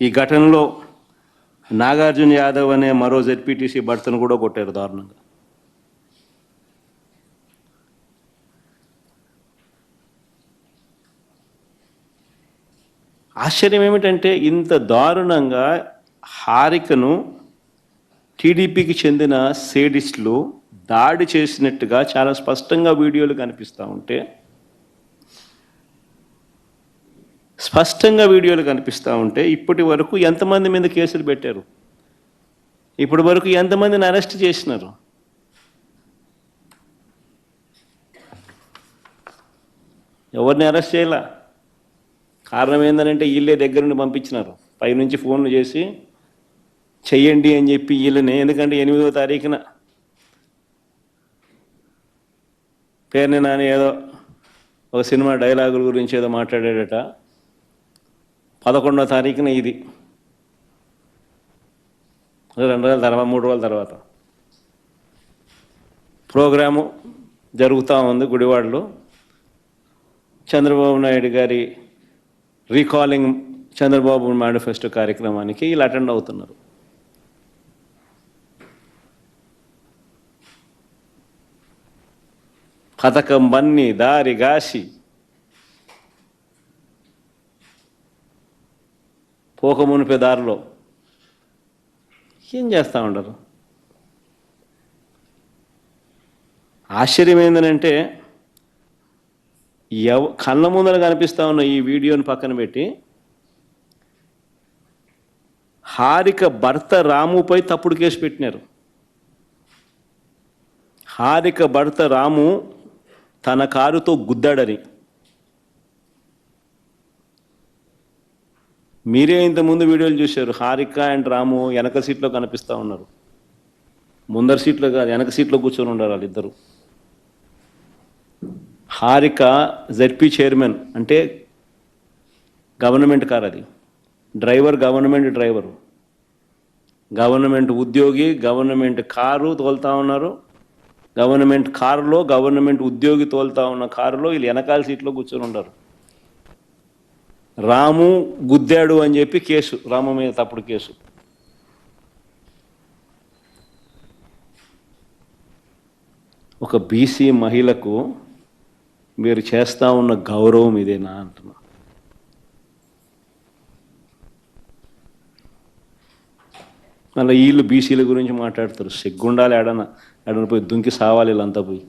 ఈ ఘటనలో నాగార్జున యాదవ్ అనే మరో జెడ్పీటీసీ భర్తను కూడా కొట్టారు దారుణంగా. ఆశ్చర్యం ఏమిటంటే ఇంత దారుణంగా హారికను టీడీపీకి చెందిన సేడిస్టులు దాడి చేసినట్టుగా చాలా స్పష్టంగా వీడియోలు కనిపిస్తూ ఉంటే స్పష్టంగా వీడియోలు కనిపిస్తూ ఉంటే ఇప్పటి వరకు ఎంతమంది మీద కేసులు పెట్టారు? ఇప్పటి వరకు ఎంతమందిని అరెస్ట్ చేసినారు? ఎవరిని అరెస్ట్ చేయాల? కారణం ఏంటంటే వీళ్ళే దగ్గర నుండి పంపించినారు. పైనుంచి ఫోన్లు చేసి చెయ్యండి అని చెప్పి వీళ్ళని ఎందుకంటే ఎనిమిదో తారీఖున. పేరుని నాని ఏదో ఒక సినిమా డైలాగుల గురించి ఏదో మాట్లాడాడట. పదకొండో తారీఖున ఇది. రెండు రోజుల తర్వాత మూడు రోజుల తర్వాత. ప్రోగ్రాము జరుగుతూ ఉంది గుడివాడలో. చంద్రబాబు నాయుడు గారి రీకాలింగ్ చంద్రబాబు మేనిఫెస్టో కార్యక్రమానికి వీళ్ళు అటెండ్ అవుతున్నారు. పథకం బన్ని దారి గాసి పోక మునిపే దారిలో ఏం చేస్తూ ఉండరు? ఆశ్చర్యం ఏంటంటే ఎవ కళ్ళ ముందర కనిపిస్తా ఉన్న ఈ వీడియోని పక్కన పెట్టి హారిక భర్త రాముపై తప్పుడు కేసు పెట్టినారు. హారిక భర్త రాము తన కారుతో గుద్దాడని. మీరే ఇంతకుముందు వీడియోలు చూశారు. హారిక అండ్ రాము వెనక సీట్లో కనిపిస్తూ ఉన్నారు. ముందర సీట్లో కాదు వెనక సీట్లో కూర్చొని ఉన్నారు వాళ్ళిద్దరు. హారిక జెడ్పీ చైర్మన్ అంటే గవర్నమెంట్ కార్ అది. డ్రైవర్ గవర్నమెంట్ డ్రైవరు గవర్నమెంట్ ఉద్యోగి గవర్నమెంట్ కారు తోలుతా ఉన్నారు. గవర్నమెంట్ కారులో గవర్నమెంట్ ఉద్యోగి తోలుతా ఉన్న కారులో వీళ్ళు వెనకాల సీట్లో కూర్చొని ఉన్నారు. రాము గుద్దాడు అని చెప్పి కేసు రాము మీద తప్పుడు కేసు. ఒక బీసీ మహిళకు మీరు చేస్తా ఉన్న గౌరవం ఇదేనా అంటున్నా. మళ్ళీ వీళ్ళు బీసీల గురించి మాట్లాడతారు. సిగ్గుండాలి ఎడన ఎడన పోయి దుంకి సావాలి వీళ్ళంతా పోయి.